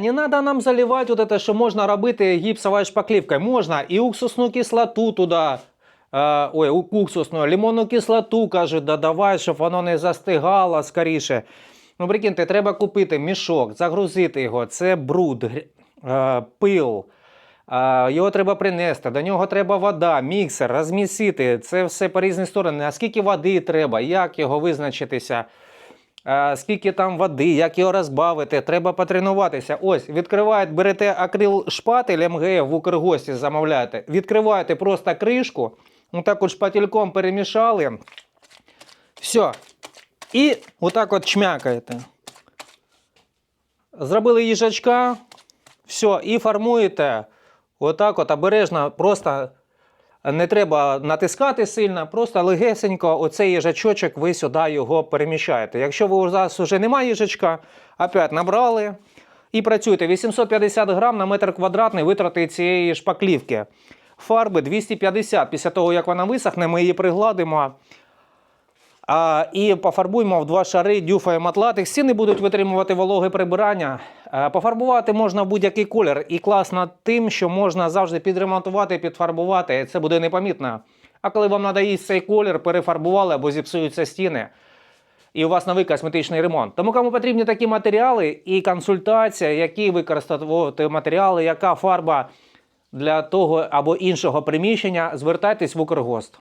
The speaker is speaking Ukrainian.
Не треба нам заливати вот это, що можна робити гіпсовою шпаклівкою. Можна і уксусну кислоту туди, е, ой, у- уксусну, лимонну кислоту, кажуть, додавай, щоб воно не застигало скоріше. Ну, прикиньте, треба купити мішок, загрузити його, це бруд, е, пил. Е, Його треба принести, до нього треба вода, міксер, розмісити. Це все по різні сторони. А скільки води треба, як його визначитися, скільки там води, як його розбавити, треба потренуватися. Ось, відкриваєте, берете акрил шпатель МГФ в Укргості замовляєте, відкриваєте просто кришку, отак от шпательком перемішали. Все. І отак от чмякаєте. Зробили їжачка, все, і формуєте отак от обережно, просто не треба натискати сильно, просто легесенько оцей їжачочок ви сюди його переміщаєте. Якщо ви у вас вже немає їжачка, опять набрали і працюєте. 850 грам на метр квадратний витрати цієї шпаклівки. Фарби 250. Після того, як вона висохне, ми її пригладимо. А, і пофарбуємо в два шари дюфа і. Стіни будуть витримувати вологе прибирання. А, пофарбувати можна в будь-який колір. І класно тим, що можна завжди підремонтувати, підфарбувати. Це буде непомітно. А коли вам надоїсть цей колір, перефарбували або зіпсуються стіни. І у вас новий косметичний ремонт. Тому кому потрібні такі матеріали і консультація, які використовувати матеріали, яка фарба для того або іншого приміщення, звертайтесь в Укргост.